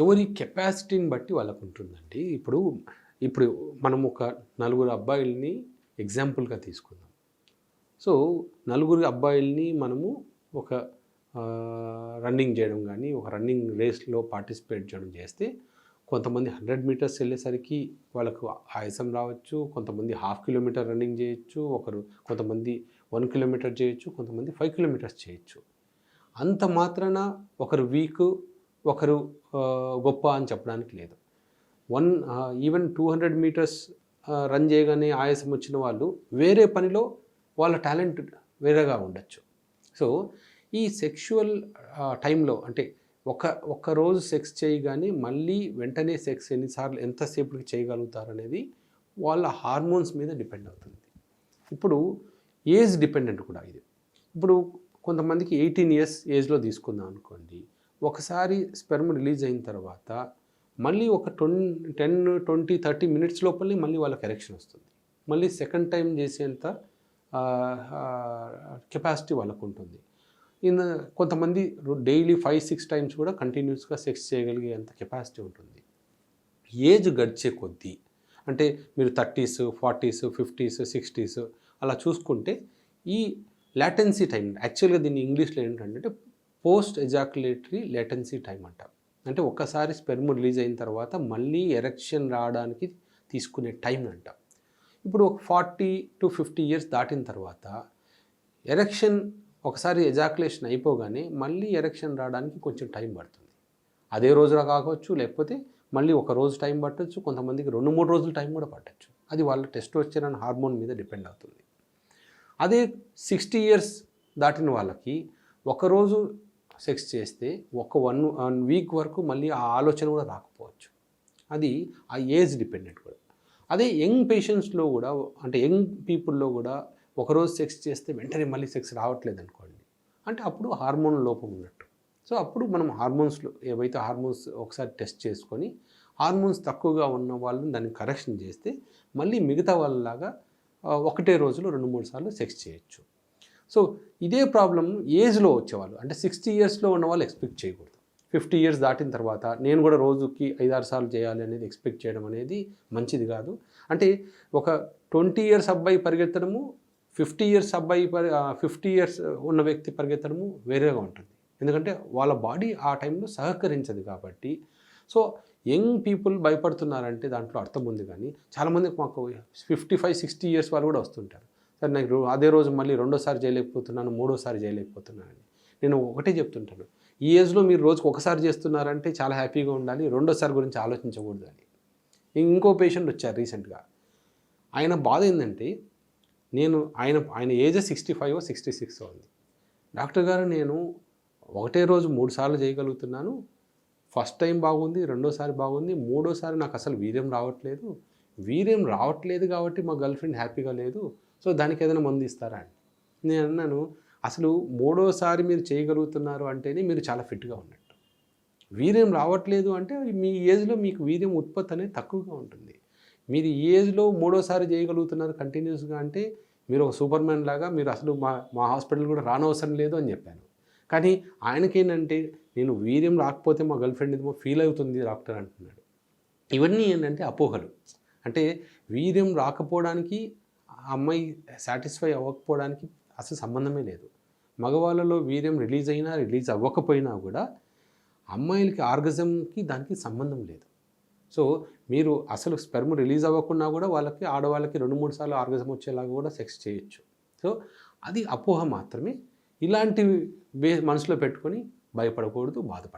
ఎవరి కెపాసిటీని బట్టి వాళ్ళకు ఉంటుందండి ఇప్పుడు ఇప్పుడు మనం ఒక నలుగురు అబ్బాయిల్ని ఎగ్జాంపుల్గా తీసుకుందాం. సో నలుగురు అబ్బాయిల్ని మనము ఒక రన్నింగ్ చేయడం కానీ ఒక రన్నింగ్ రేస్లో పార్టిసిపేట్ చేయడం చేస్తే కొంతమంది హండ్రెడ్ మీటర్స్ వెళ్ళేసరికి వాళ్ళకు ఆయాసం రావచ్చు కొంతమంది హాఫ్ కిలోమీటర్ రన్నింగ్ చేయొచ్చు ఒకరు కొంతమంది వన్ కిలోమీటర్ చేయొచ్చు కొంతమంది ఫైవ్ కిలోమీటర్స్ చేయొచ్చు. అంత మాత్రాన ఒకరు వీక్ ఒకరు గొప్ప అని చెప్పడానికి లేదు. One even two hundred metres run చేయగానే ఆయాసం వచ్చిన వాళ్ళు వేరే పనిలో వాళ్ళ టాలెంట్ వేరేగా ఉండొచ్చు. సో ఈ సెక్షువల్ టైంలో అంటే ఒక ఒక్క రోజు సెక్స్ చేయగానే మళ్ళీ వెంటనే సెక్స్ ఎన్నిసార్లు ఎంతసేపుకి చేయగలుగుతారు అనేది వాళ్ళ హార్మోన్స్ మీద డిపెండ్ అవుతుంది. ఇప్పుడు ఏజ్ డిపెండెంట్ కూడా ఇది. ఇప్పుడు కొంతమందికి ఎయిటీన్ ఇయర్స్ ఏజ్లో తీసుకుందాం అనుకోండి. ఒకసారి స్పెర్మ్ రిలీజ్ అయిన తర్వాత మళ్ళీ ఒక ట్వం టెన్ ట్వంటీ థర్టీ మినిట్స్ లోపలనే మళ్ళీ వాళ్ళకి ఎరెక్షన్ వస్తుంది. మళ్ళీ సెకండ్ టైం చేసేంత కెపాసిటీ వాళ్ళకు ఉంటుంది. ఇన్ కొంతమంది డైలీ ఫైవ్ సిక్స్ టైమ్స్ కూడా కంటిన్యూస్గా సెక్స్ చేయగలిగే అంత కెపాసిటీ ఉంటుంది. ఏజ్ గడిచే కొద్దీ అంటే మీరు థర్టీస్ ఫార్టీస్ ఫిఫ్టీస్ సిక్స్టీస్ అలా చూసుకుంటే ఈ లాటెన్సీ టైం యాక్చువల్గా దీన్ని ఇంగ్లీష్లో ఏంటంటే పోస్ట్ ఎజాక్యులేటరీ లేటెన్సీ టైం అంటాం. అంటే ఒక్కసారి స్పెర్మ్ రిలీజ్ అయిన తర్వాత మళ్ళీ ఎరెక్షన్ రావడానికి తీసుకునే టైం అంటాం. ఇప్పుడు ఒక ఫార్టీ టు ఫిఫ్టీ ఇయర్స్ దాటిన తర్వాత ఎరెక్షన్ ఒకసారి ఎజాక్యులేషన్ అయిపోగానే మళ్ళీ ఎరెక్షన్ రావడానికి కొంచెం టైం పడుతుంది. అదే రోజులో కావచ్చు లేకపోతే మళ్ళీ ఒక రోజు టైం పట్టొచ్చు కొంతమందికి రెండు మూడు రోజులు టైం కూడా పట్టొచ్చు. అది వాళ్ళ టెస్టోస్టెరాన్ హార్మోన్ మీద డిపెండ్ అవుతుంది. అదే సిక్స్టీ ఇయర్స్ దాటిన వాళ్ళకి ఒకరోజు సెక్స్ చేస్తే ఒక వన్ వన్ వీక్ వరకు మళ్ళీ ఆ ఆలోచన కూడా రాకపోవచ్చు. అది ఆ ఏజ్ డిపెండెంట్ కూడా. అదే యంగ్ పేషెంట్స్లో కూడా అంటే యంగ్ పీపుల్లో కూడా ఒకరోజు సెక్స్ చేస్తే వెంటనే మళ్ళీ సెక్స్ రావట్లేదు అనుకోండి. అంటే అప్పుడు హార్మోన్ లోపం ఉన్నట్టు. సో అప్పుడు మనం హార్మోన్స్లో ఏవైతే హార్మోన్స్ ఒకసారి టెస్ట్ చేసుకొని హార్మోన్స్ తక్కువగా ఉన్న వాళ్ళని దాన్ని కరెక్షన్ చేస్తే మళ్ళీ మిగతా వాళ్ళలాగా ఒకటే రోజులో రెండు మూడు సార్లు సెక్స్ చేయొచ్చు. సో ఇదే ప్రాబ్లం ఏజ్లో వచ్చేవాళ్ళు. అంటే సిక్స్టీ ఇయర్స్లో ఉన్న వాళ్ళు ఎక్స్పెక్ట్ చేయకూడదు. ఫిఫ్టీ ఇయర్స్ దాటిన తర్వాత నేను కూడా రోజుకి ఐదారు సార్లు చేయాలి అనేది ఎక్స్పెక్ట్ చేయడం అనేది మంచిది కాదు. అంటే ఒక ట్వంటీ ఇయర్స్ అబ్బాయి పరిగెత్తడము ఫిఫ్టీ ఇయర్స్ అబ్బాయి పరి ఫిఫ్టీ ఇయర్స్ ఉన్న వ్యక్తి పరిగెత్తడము వేరేగా ఉంటుంది. ఎందుకంటే వాళ్ళ బాడీ ఆ టైంలో సహకరించదు కాబట్టి. సో యంగ్ పీపుల్ భయపడుతున్నారంటే దాంట్లో అర్థం ఉంది కానీ చాలామంది మాకు ఫిఫ్టీ ఫైవ్ సిక్స్టీ ఇయర్స్ వాళ్ళు కూడా వస్తుంటారు. సార్ నాకు అదే రోజు మళ్ళీ రెండోసారి చేయలేకపోతున్నాను మూడోసారి చేయలేకపోతున్నానని. నేను ఒకటే చెప్తుంటాను. ఈ ఏజ్లో మీరు రోజుకు ఒకసారి చేస్తున్నారంటే చాలా హ్యాపీగా ఉండాలి రెండోసారి గురించి ఆలోచించకూడదు అని ఇంకో పేషెంట్ వచ్చారు రీసెంట్గా. ఆయన బాధ ఏంటంటే నేను ఆయన ఆయన age sixty five sixty six ఉంది. డాక్టర్ గారు నేను ఒకటే రోజు మూడు సార్లు చేయగలుగుతున్నాను. ఫస్ట్ టైం బాగుంది రెండోసారి బాగుంది మూడోసారి నాకు అసలు వీర్యం రావట్లేదు. వీర్యం రావట్లేదు కాబట్టి మా గర్ల్ ఫ్రెండ్ హ్యాపీగా లేదు. సో దానికి ఏదైనా మందు ఇస్తారా అండి? నేను అన్నాను అసలు మూడోసారి మీరు చేయగలుగుతున్నారు అంటేనే మీరు చాలా ఫిట్గా ఉన్నట్టు. వీర్యం రావట్లేదు అంటే మీ ఏజ్లో మీకు వీర్యం ఉత్పత్తి అనేది తక్కువగా ఉంటుంది. మీరు ఈ ఏజ్లో మూడోసారి చేయగలుగుతున్నారు కంటిన్యూస్గా అంటే మీరు ఒక సూపర్ మ్యాన్ లాగా మీరు అసలు మా మా హాస్పిటల్ కూడా రానవసరం లేదు అని చెప్పాను. కానీ ఆయనకేంటంటే నేను వీర్యం రాకపోతే మా గర్ల్ ఫ్రెండ్ ఏమో ఫీల్ అవుతుంది డాక్టర్ అంటున్నాడు. ఇవన్నీ ఏంటంటే అపోహలు. అంటే వీర్యం రాకపోవడానికి ఆ అమ్మాయి సాటిస్ఫై అవ్వకపోవడానికి అసలు సంబంధమే లేదు. మగవాళ్ళలో వీర్యం రిలీజ్ అయినా రిలీజ్ అవ్వకపోయినా కూడా అమ్మాయిలకి ఆర్గజంకి దానికి సంబంధం లేదు. సో మీరు అసలు స్పెర్మ్ రిలీజ్ అవ్వకుండా కూడా వాళ్ళకి ఆడవాళ్ళకి రెండు మూడు సార్లు ఆర్గజం వచ్చేలాగా కూడా సెక్స్ చేయొచ్చు. సో అది అపోహ మాత్రమే. ఇలాంటివి మనసులో పెట్టుకొని భయపడకూడదు బాధపడకూడదు.